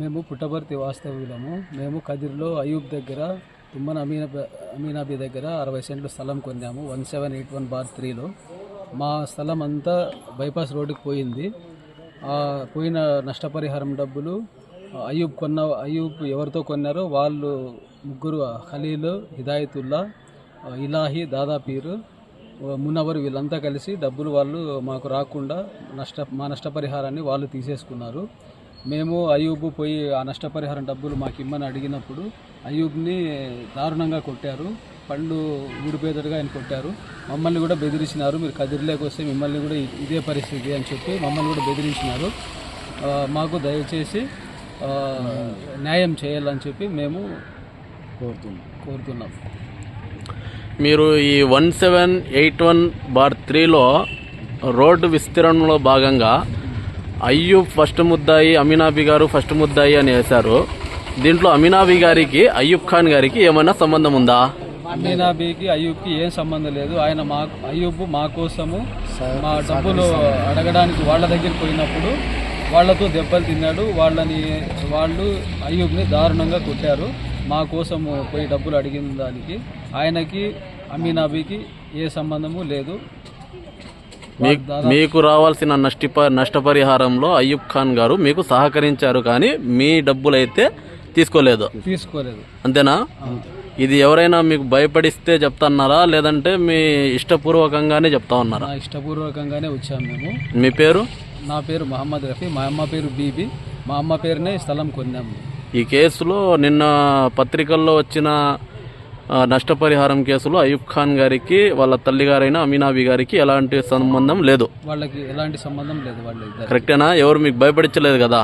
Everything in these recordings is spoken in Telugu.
మేము పుట్టపర్తి వాస్తవ్యులము. మేము కదిరిలో అయూబ్ దగ్గర తుమ్మన అమీన అమీనాబీ దగ్గర అరవై సెంట్లు స్థలం కొన్నాము one seven eight one bar త్రీలో. మా స్థలం అంతా బైపాస్ రోడ్డుకి పోయింది. పోయిన నష్టపరిహారం డబ్బులు అయూబ్ కొన్న అయూబ్ ఎవరితో కొన్నారో వాళ్ళు ముగ్గురు ఖలీలు హిదాయతుల్లా ఇలాహి దాదాపీరు మునవర్ వీళ్ళంతా కలిసి డబ్బులు వాళ్ళు మాకు రాకుండా నష్ట మా నష్టపరిహారాన్ని వాళ్ళు తీసేసుకున్నారు. మేము అయూబ్ పోయి ఆ నష్టపరిహారం డబ్బులు మాకు ఇమ్మని అడిగినప్పుడు అయూబ్ని దారుణంగా కొట్టారు. పళ్ళు ఊడిపోయేటట్టుగా ఆయన కొట్టారు. మమ్మల్ని కూడా బెదిరించినారు. మీరు కదిరిలోకి వస్తే మిమ్మల్ని కూడా ఇదే పరిస్థితి అని చెప్పి మమ్మల్ని కూడా బెదిరించినారు. మాకు దయచేసి న్యాయం చేయాలని చెప్పి మేము కోరుతున్నాం. కోరుతున్నాం. మీరు ఈ one seven eight one bar త్రీలో రోడ్డు విస్తీర్ణంలో భాగంగా అయ్యూబ్ ఫస్ట్ ముద్దాయి అమీనాబీ గారు ఫస్ట్ ముద్దాయి అని వేశారు. దీంట్లో అమీనాబీ గారికి అయ్యూబ్ ఖాన్ గారికి ఏమైనా సంబంధం ఉందా? అమీనాబీకి అయ్యూబ్కి ఏం సంబంధం లేదు. ఆయన మా అయ్యూబ్ మా కోసము మా డబ్బులు అడగడానికి వాళ్ళ దగ్గరికి పోయినప్పుడు వాళ్ళతో దెబ్బలు తిన్నాడు. వాళ్ళని వాళ్ళు అయ్యూబ్ని దారుణంగా కొట్టారు. మా కోసము పోయి డబ్బులు అడిగిన దానికి ఆయనకి అమీనాబీకి ఏ సంబంధము లేదు. మీకు రావాల్సిన నష్టప నష్టపరిహారంలో అయ్యూబ్ ఖాన్ గారు మీకు సహకరించారు కానీ మీ డబ్బులైతే తీసుకోలేదు. తీసుకోలేదు. అంతేనా? ఇది ఎవరైనా మీకు భయపడిస్తే చెప్తున్నారా? లేదంటే మీ ఇష్టపూర్వకంగానే చెప్తా ఉన్నారా? ఇష్టపూర్వకంగానే వచ్చాము మేము. మీ పేరు? నా పేరు మహమ్మద్ రఫీ మా అమ్మ పేరు బీబీ. మా అమ్మ పేరునే స్థలం కొన్నాము ఈ కేసులో నిన్న పత్రికల్లో వచ్చిన నష్టపరిహారం కేసులో అయూబ్ ఖాన్ గారికి వాళ్ళ తల్లిగారైన అమీనాబీ గారికి ఎలాంటి సంబంధం లేదు. వాళ్ళకి ఎలాంటి సంబంధం లేదు వాళ్ళ ఇద్దరు కరెక్టేనా? ఎవరు మీకు భయపడించలేదు కదా?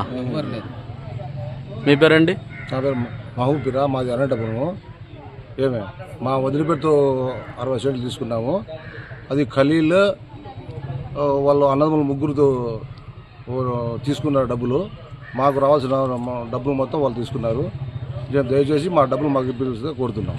మీ పేరండి? నా పేరు మాది అనంతపురము. ఏమే మా వదిలిపెడుతూ అరవై సెంట్లు తీసుకున్నాము. అది ఖలీల్ వాళ్ళు అన్నదమ్ములు ముగ్గురుతో తీసుకున్నారు డబ్బులు. మాకు రావాల్సిన డబ్బులు మొత్తం వాళ్ళు తీసుకున్నారు. దయచేసి మా డబ్బులు మాకు ఇప్పించాల్సిందిగా కోరుతున్నాం.